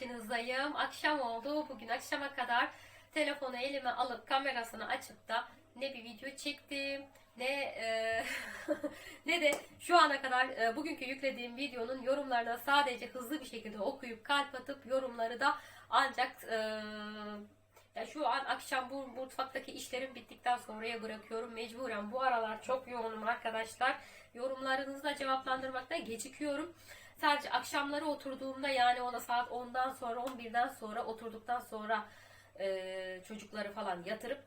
karşınızdayım. Akşam oldu. Bugün akşama kadar telefonu elime alıp kamerasını açıp da ne bir video çektim ne e, ne de şu ana kadar e, bugünkü yüklediğim videonun yorumlarına sadece hızlı bir şekilde okuyup kalp atıp yorumları da ancak e, ya şu an akşam bu mutfaktaki işlerim bittikten sonraya bırakıyorum. Mecburen bu aralar çok yoğunum arkadaşlar. Yorumlarınızı da cevaplandırmakta gecikiyorum. Sadece akşamları oturduğumda yani ona saat 10'dan sonra 11'den sonra oturduktan sonra e, çocukları falan yatırıp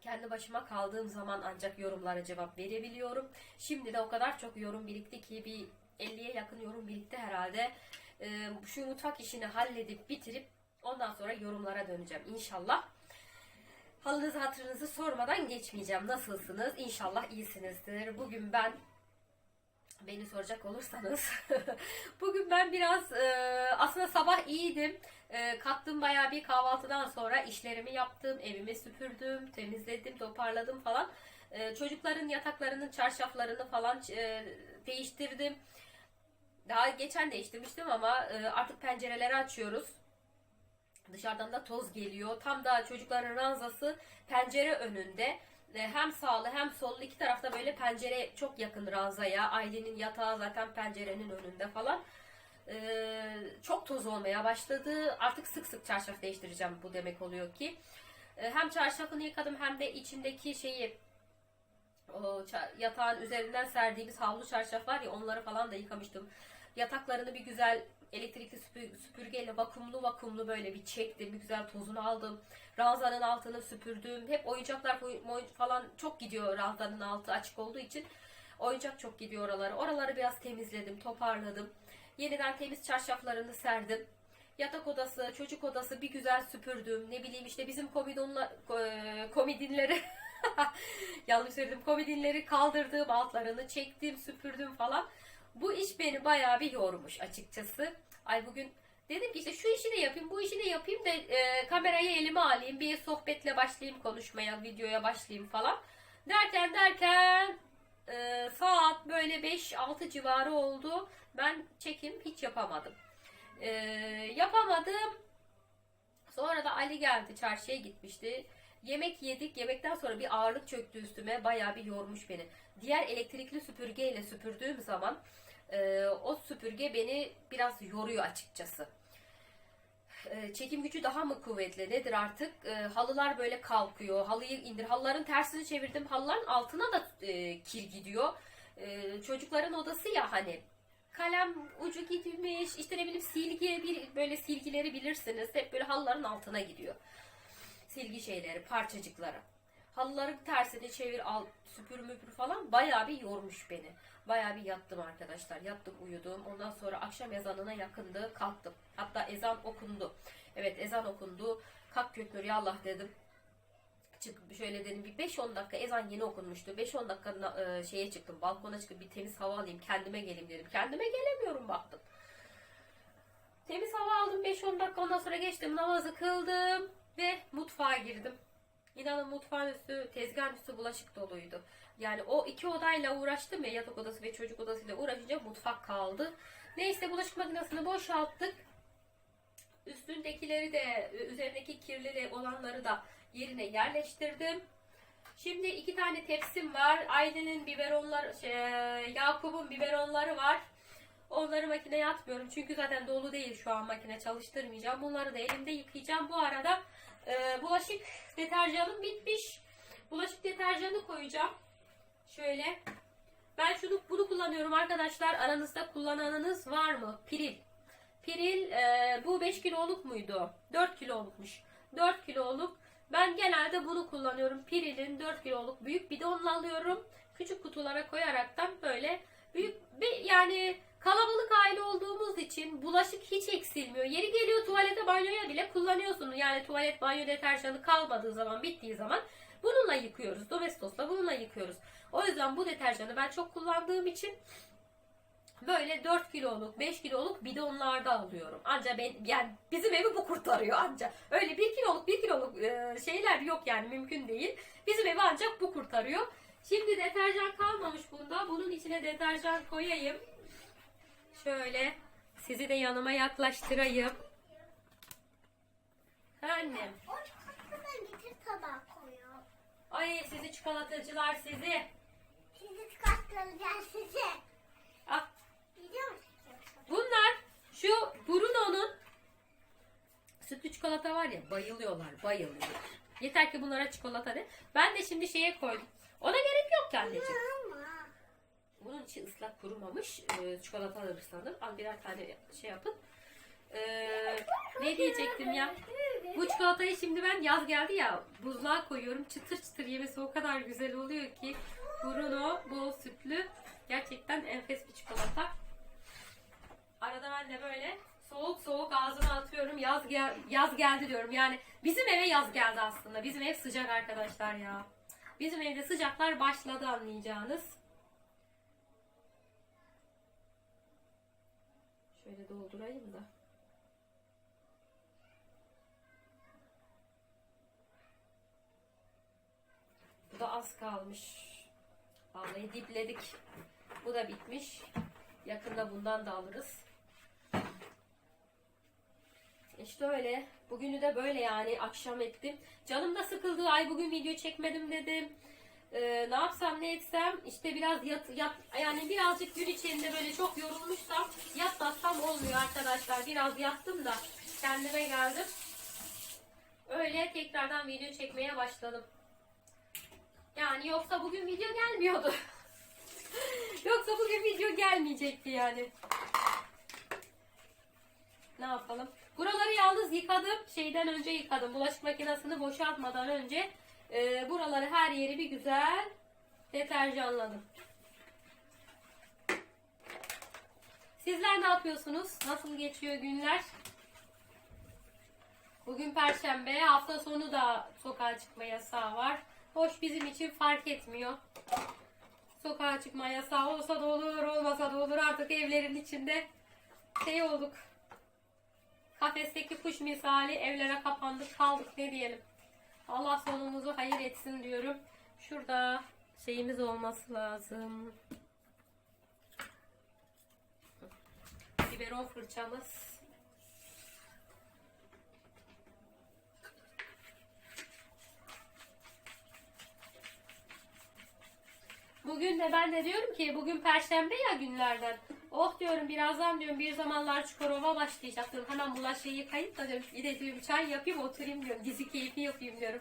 kendi başıma kaldığım zaman ancak yorumlara cevap verebiliyorum. Şimdi de o kadar çok yorum birikti ki bir 50'ye yakın yorum birikti herhalde. E, şu mutfak işini halledip bitirip ondan sonra yorumlara döneceğim inşallah. Halınızı hatırınızı sormadan geçmeyeceğim. Nasılsınız? İnşallah iyisinizdir. Bugün ben beni soracak olursanız bugün ben biraz e, aslında sabah iyiydim. E, kalktım bayağı bir kahvaltıdan sonra işlerimi yaptım, evimi süpürdüm, temizledim, toparladım falan. E, çocukların yataklarının çarşaflarını falan e, değiştirdim. Daha geçen değiştirmiştim ama e, artık pencereleri açıyoruz. Dışarıdan da toz geliyor. Tam da çocukların ranzası pencere önünde. E, Hem sağlı hem sollu iki tarafta böyle pencere çok yakın ranzaya. Ailenin yatağı zaten pencerenin önünde falan. E, Çok toz olmaya başladı. Artık sık sık çarşaf değiştireceğim bu demek oluyor ki. E, Hem çarşafını yıkadım hem de içindeki şeyi o yatağın üzerinden serdiğimiz havlu çarşaf var ya onları falan da yıkamıştım. Yataklarını bir güzel elektrikli süpü- süpürgeyle vakumlu vakumlu böyle bir çektim. Bir güzel tozunu aldım. Ranzanın altını süpürdüm. Hep oyuncaklar falan çok gidiyor ranzanın altı açık olduğu için. Oyuncak çok gidiyor oralara. Oraları biraz temizledim, toparladım. Yeniden temiz çarşaflarını serdim. Yatak odası, çocuk odası bir güzel süpürdüm. Ne bileyim işte bizim komidonla, e, komidinleri yanlış söyledim. Komidinleri kaldırdım, altlarını çektim, süpürdüm falan. Bu iş beni bayağı bir yormuş açıkçası. Ay bugün dedim ki işte şu işi de yapayım, bu işi de yapayım da e, kamerayı elime alayım, bir sohbetle başlayayım konuşmaya, videoya başlayayım falan. Derken derken e, saat böyle 5-6 civarı oldu. Ben çekim hiç yapamadım. E, yapamadım. Sonra da Ali geldi, çarşıya gitmişti. Yemek yedik. Yemekten sonra bir ağırlık çöktü üstüme. Bayağı bir yormuş beni. Diğer elektrikli süpürgeyle süpürdüğüm zaman e, o süpürge beni biraz yoruyor açıkçası. E, çekim gücü daha mı kuvvetli nedir artık? E, halılar böyle kalkıyor. Halıyı indir. Halıların tersini çevirdim. Halıların altına da e, kir gidiyor. E, çocukların odası ya hani kalem ucu gitmiş işte ne bileyim silgi bir böyle silgileri bilirsiniz hep böyle halıların altına gidiyor silgi şeyleri, parçacıkları. Halıların tersini çevir, al, süpür müpür falan bayağı bir yormuş beni. Bayağı bir yattım arkadaşlar. Yattım uyudum. Ondan sonra akşam ezanına yakındı. Kalktım. Hatta ezan okundu. Evet ezan okundu. Kalk Göknur ya Allah dedim. Çık şöyle dedim bir 5-10 dakika ezan yeni okunmuştu. 5-10 dakika e, şeye çıktım. Balkona çıkıp bir temiz hava alayım. Kendime geleyim dedim. Kendime gelemiyorum baktım. Temiz hava aldım 5-10 dakika ondan sonra geçtim namazı kıldım ve mutfağa girdim. İnanın mutfağın üstü, tezgahın üstü bulaşık doluydu. Yani o iki odayla uğraştım ya yatak odası ve çocuk odasıyla uğraşınca mutfak kaldı. Neyse bulaşık makinesini boşalttık. Üstündekileri de, üzerindeki kirli olanları da yerine yerleştirdim. Şimdi iki tane tepsim var. Aylin'in biberonları, şey, Yakup'un biberonları var. Onları makineye atmıyorum. Çünkü zaten dolu değil şu an makine çalıştırmayacağım. Bunları da elimde yıkayacağım. Bu arada e, bulaşık deterjanım bitmiş. Bulaşık deterjanı koyacağım. Şöyle. Ben şunu bunu kullanıyorum arkadaşlar. Aranızda kullananınız var mı? Piril. Piril e, bu 5 kiloluk muydu? 4 kilolukmuş. 4 kiloluk. Ben genelde bunu kullanıyorum. Piril'in 4 kiloluk büyük bidonla alıyorum. Küçük kutulara koyaraktan böyle büyük bir yani kalabalık aile olduğumuz için bulaşık hiç eksilmiyor. Yeri geliyor tuvalete banyoya bile kullanıyorsunuz. Yani tuvalet banyo deterjanı kalmadığı zaman bittiği zaman bununla yıkıyoruz. Domestos'la bununla yıkıyoruz. O yüzden bu deterjanı ben çok kullandığım için böyle 4 kiloluk 5 kiloluk bidonlarda alıyorum. Anca ben yani bizim evi bu kurtarıyor anca. Öyle 1 kiloluk 1 kiloluk e, şeyler yok yani mümkün değil. Bizim evi ancak bu kurtarıyor. Şimdi deterjan kalmamış bunda. Bunun içine deterjan koyayım. Şöyle sizi de yanıma yaklaştırayım. Annem. O çikolatadan getir tabağa koyuyor. Ay sizi çikolatacılar sizi. Sizi çıkartacağız size. Ah, Biliyor musun? bunlar şu Bruno'nun sütlü çikolata var ya bayılıyorlar bayılıyorlar. Yeter ki bunlara çikolata de. Ben de şimdi şeye koydum. Ona gerek yok ki anneciğim. Ama. Bunun içi ıslak kurumamış. Ee, çikolata alır sandım. Al birer tane şey yapın. Ee, ne diyecektim ya? Bu çikolatayı şimdi ben yaz geldi ya buzluğa koyuyorum. Çıtır çıtır yemesi o kadar güzel oluyor ki. Bruno bol sütlü. Gerçekten enfes bir çikolata. Arada ben de böyle soğuk soğuk ağzıma atıyorum. Yaz gel yaz geldi diyorum. Yani bizim eve yaz geldi aslında. Bizim ev sıcak arkadaşlar ya. Bizim evde sıcaklar başladı anlayacağınız. Şöyle doldurayım da. Bu da az kalmış. Vallahi dipledik. Bu da bitmiş. Yakında bundan da alırız. İşte öyle. Bugünü de böyle yani akşam ettim. Canım da sıkıldı. Ay bugün video çekmedim dedim. Ee, ne yapsam ne etsem işte biraz yat, yat yani birazcık gün içinde böyle çok yorulmuşsam yatmazsam olmuyor arkadaşlar. Biraz yattım da kendime geldim. Öyle tekrardan video çekmeye başladım. Yani yoksa bugün video gelmiyordu. yoksa bugün video gelmeyecekti yani. Ne yapalım? Buraları yalnız yıkadım. Şeyden önce yıkadım. Bulaşık makinesini boşaltmadan önce e, buraları her yeri bir güzel deterjanladım. Sizler ne yapıyorsunuz? Nasıl geçiyor günler? Bugün perşembe. Hafta sonu da sokağa çıkma yasağı var. Hoş bizim için fark etmiyor. Sokağa çıkma yasağı olsa da olur, olmasa da olur. Artık evlerin içinde şey olduk. Kafesteki kuş misali evlere kapandık kaldık ne diyelim. Allah sonumuzu hayır etsin diyorum. Şurada şeyimiz olması lazım. Biberon fırçamız. Bugün de ben de diyorum ki bugün perşembe ya günlerden. Oh diyorum birazdan diyorum bir zamanlar Çukurova başlayacak diyorum. Hemen bulaşığı yıkayıp da diyorum bir de diyorum çay yapayım oturayım diyorum. Dizi keyfi yapayım diyorum.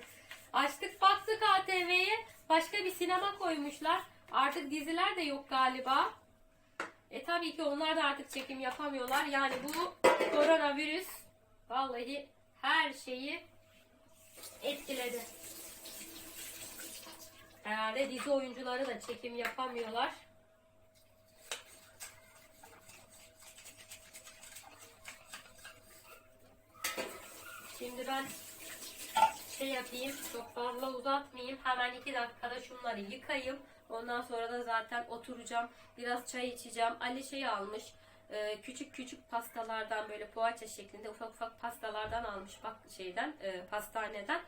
Açtık baktık ATV'ye başka bir sinema koymuşlar. Artık diziler de yok galiba. E tabii ki onlar da artık çekim yapamıyorlar. Yani bu koronavirüs vallahi her şeyi etkiledi. Herhalde dizi oyuncuları da çekim yapamıyorlar. Şimdi ben şey yapayım, çok fazla uzatmayayım. Hemen iki dakikada şunları yıkayayım. Ondan sonra da zaten oturacağım. Biraz çay içeceğim. Ali şey almış. e, küçük küçük pastalardan böyle poğaça şeklinde ufak ufak pastalardan almış bak şeyden e, pastaneden.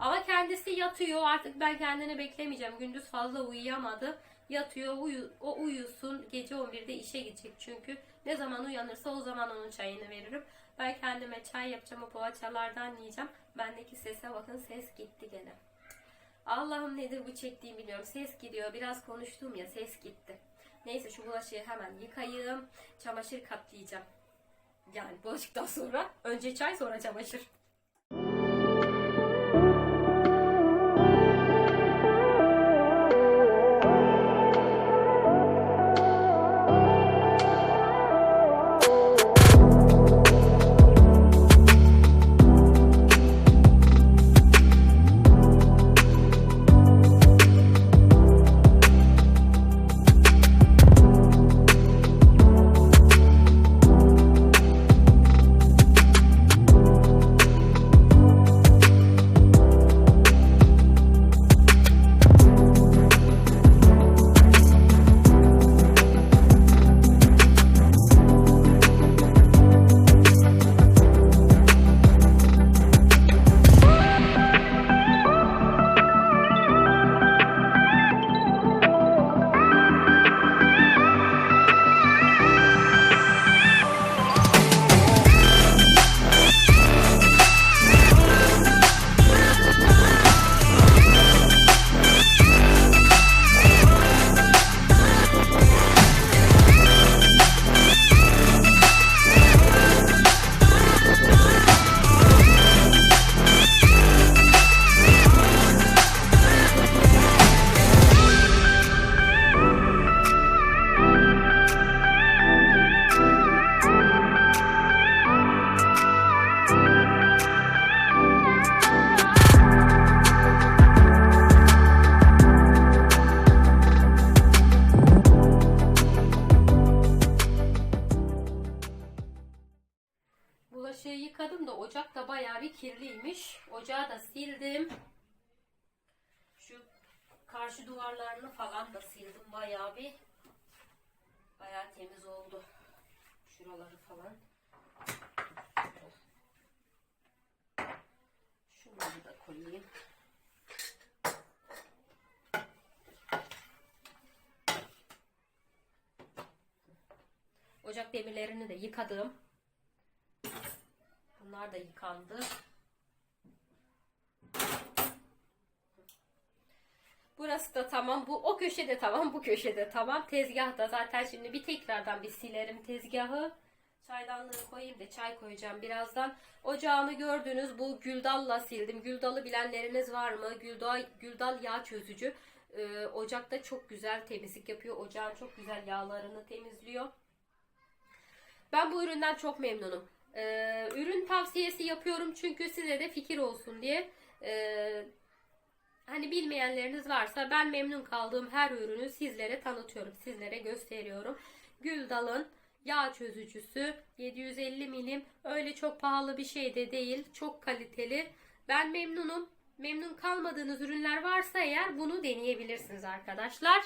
Ama kendisi yatıyor. Artık ben kendini beklemeyeceğim. Gündüz fazla uyuyamadı. Yatıyor. Uyu, o uyusun. Gece 11'de işe gidecek çünkü. Ne zaman uyanırsa o zaman onun çayını veririm. Ben kendime çay yapacağım. O poğaçalardan yiyeceğim. Bendeki sese bakın. Ses gitti gene. Allah'ım nedir bu çektiğim biliyorum. Ses gidiyor. Biraz konuştum ya ses gitti. Neyse şu bulaşığı hemen yıkayayım. Çamaşır katlayacağım. Yani bulaşıktan sonra. Önce çay sonra çamaşır. Karşı duvarlarını falan da sildim bayağı bir. Bayağı temiz oldu. Şuraları falan. Şunları da koyayım. Ocak demirlerini de yıkadım. Bunlar da yıkandı. Burası da tamam. Bu o köşede tamam. Bu köşede tamam. Tezgah da zaten şimdi bir tekrardan bir silerim tezgahı. Çaydanlığı koyayım da çay koyacağım birazdan. Ocağımı gördünüz. Bu güldalla sildim. Güldalı bilenleriniz var mı? Güldal, güldal yağ çözücü. Ee, ocakta çok güzel temizlik yapıyor. Ocağın çok güzel yağlarını temizliyor. Ben bu üründen çok memnunum. Ee, ürün tavsiyesi yapıyorum çünkü size de fikir olsun diye. Ee, hani bilmeyenleriniz varsa ben memnun kaldığım her ürünü sizlere tanıtıyorum. Sizlere gösteriyorum. Güldal'ın yağ çözücüsü 750 milim. Öyle çok pahalı bir şey de değil. Çok kaliteli. Ben memnunum. Memnun kalmadığınız ürünler varsa eğer bunu deneyebilirsiniz arkadaşlar.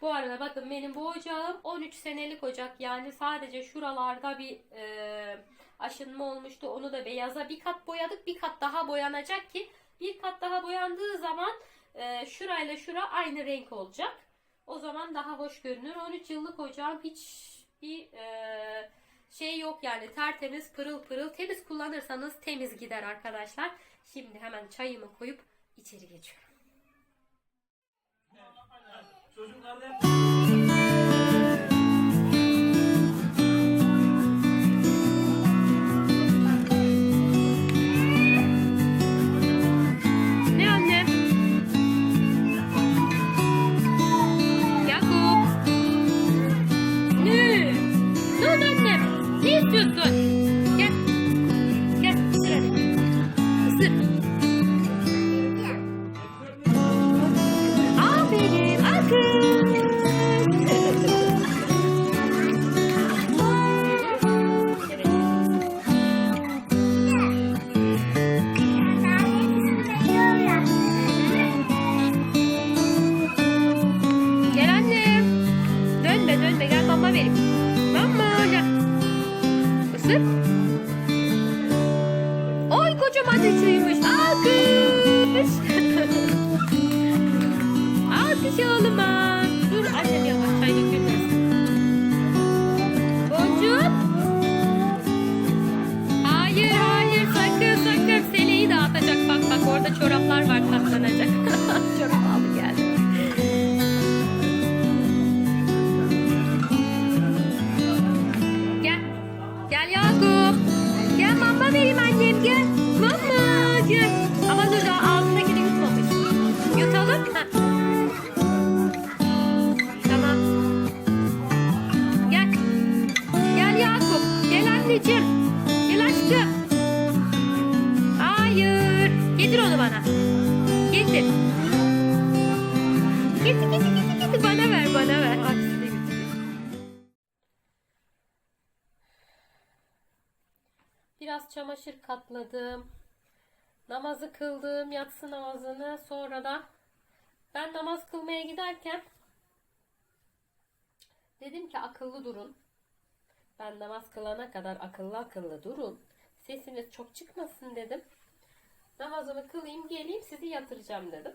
Bu arada bakın benim bu ocağım 13 senelik ocak. Yani sadece şuralarda bir e, aşınma olmuştu. Onu da beyaza bir kat boyadık. Bir kat daha boyanacak ki bir kat daha boyandığı zaman e, şurayla şura aynı renk olacak. O zaman daha hoş görünür. 13 yıllık ocağım hiç bir e, şey yok yani tertemiz pırıl pırıl temiz kullanırsanız temiz gider arkadaşlar. Şimdi hemen çayımı koyup içeri geçiyorum. Çocuklar çoraplar var katlanacak. Çorap Biraz çamaşır katladım. Namazı kıldım, yatsı namazını. Sonra da ben namaz kılmaya giderken dedim ki akıllı durun. Ben namaz kılana kadar akıllı akıllı durun. Sesiniz çok çıkmasın dedim. Namazımı kılayım geleyim sizi yatıracağım dedim.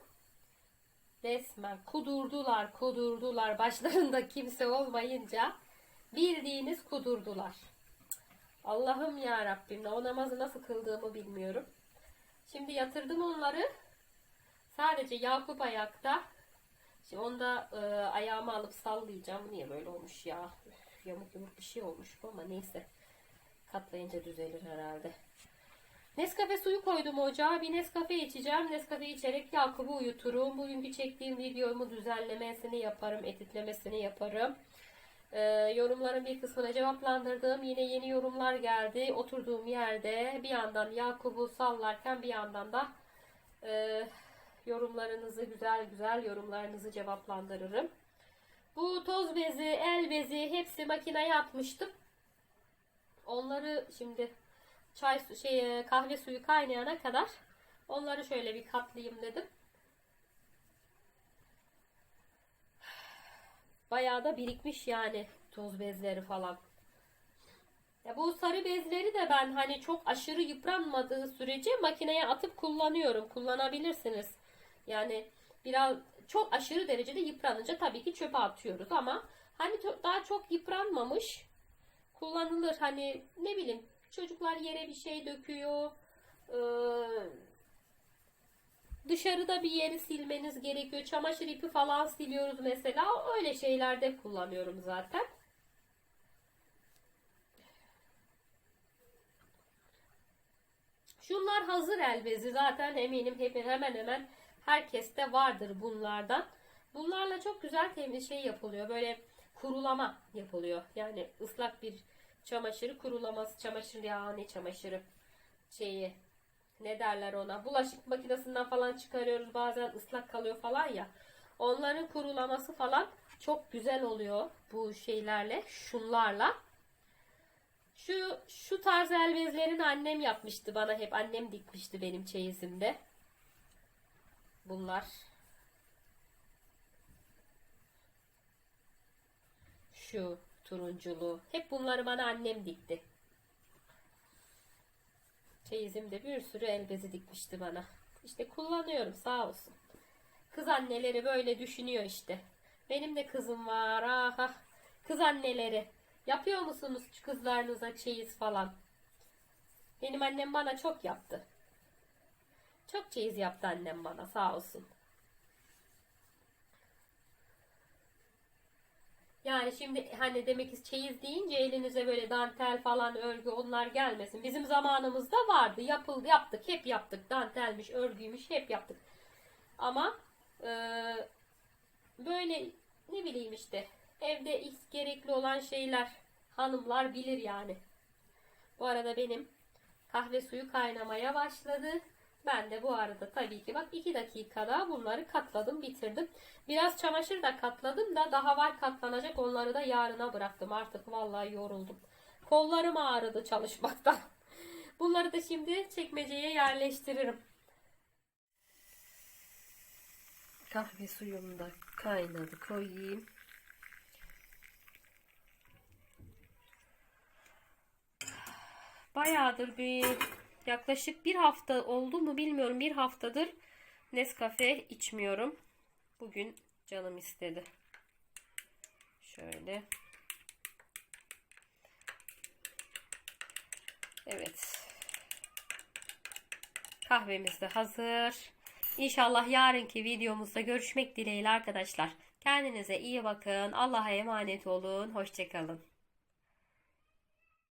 Resmen kudurdular kudurdular başlarında kimse olmayınca bildiğiniz kudurdular. Allah'ım ya Rabbim o namazı nasıl kıldığımı bilmiyorum. Şimdi yatırdım onları. Sadece Yakup ayakta. Şimdi onda e, ayağımı alıp sallayacağım. Niye böyle olmuş ya? Üf, yamuk yumuk bir şey olmuş bu ama neyse. Katlayınca düzelir herhalde. Nescafe suyu koydum ocağa. Bir Nescafe içeceğim. Nescafe içerek Yakup'u uyuturum. Bugünkü çektiğim videomu düzenlemesini yaparım. Editlemesini yaparım. Ee, yorumların bir kısmına cevaplandırdım. Yine yeni yorumlar geldi. Oturduğum yerde bir yandan Yakup'u sallarken bir yandan da e, yorumlarınızı güzel güzel yorumlarınızı cevaplandırırım. Bu toz bezi, el bezi hepsi makineye atmıştım. Onları şimdi çay şey kahve suyu kaynayana kadar onları şöyle bir katlayayım dedim. Bayağı da birikmiş yani toz bezleri falan. Ya bu sarı bezleri de ben hani çok aşırı yıpranmadığı sürece makineye atıp kullanıyorum. Kullanabilirsiniz. Yani biraz çok aşırı derecede yıpranınca tabii ki çöpe atıyoruz ama hani daha çok yıpranmamış kullanılır. Hani ne bileyim çocuklar yere bir şey döküyor. Ee, dışarıda bir yeri silmeniz gerekiyor. Çamaşır ipi falan siliyoruz mesela. Öyle şeylerde kullanıyorum zaten. Şunlar hazır el bezi zaten eminim hep hemen hemen herkeste vardır bunlardan. Bunlarla çok güzel temiz şey yapılıyor. Böyle kurulama yapılıyor. Yani ıslak bir çamaşırı kurulaması, çamaşır yağı ne çamaşırı şeyi ne derler ona? Bulaşık makinesinden falan çıkarıyoruz. Bazen ıslak kalıyor falan ya. Onların kurulaması falan çok güzel oluyor bu şeylerle şunlarla. Şu şu tarz el bezlerini annem yapmıştı bana hep. Annem dikmişti benim çeyizimde. Bunlar. Şu turunculu. Hep bunları bana annem dikti Çeyizimde bir sürü el bezi dikmişti bana. İşte kullanıyorum sağ olsun. Kız anneleri böyle düşünüyor işte. Benim de kızım var. Aha. Kız anneleri. Yapıyor musunuz kızlarınıza çeyiz falan? Benim annem bana çok yaptı. Çok çeyiz yaptı annem bana sağ olsun. Yani şimdi hani demek çeyiz deyince elinize böyle dantel falan örgü onlar gelmesin. Bizim zamanımızda vardı. Yapıldı, yaptık, hep yaptık. Dantelmiş, örgüymüş hep yaptık. Ama e, böyle ne bileyim işte evde ilk gerekli olan şeyler hanımlar bilir yani. Bu arada benim kahve suyu kaynamaya başladı. Ben de bu arada tabii ki bak 2 dakikada bunları katladım bitirdim. Biraz çamaşır da katladım da daha var katlanacak onları da yarına bıraktım. Artık vallahi yoruldum. Kollarım ağrıdı çalışmaktan. Bunları da şimdi çekmeceye yerleştiririm. Kahve suyum da kaynadı koyayım. Bayağıdır bir yaklaşık bir hafta oldu mu bilmiyorum. Bir haftadır Nescafe içmiyorum. Bugün canım istedi. Şöyle. Evet. Kahvemiz de hazır. İnşallah yarınki videomuzda görüşmek dileğiyle arkadaşlar. Kendinize iyi bakın. Allah'a emanet olun. Hoşçakalın.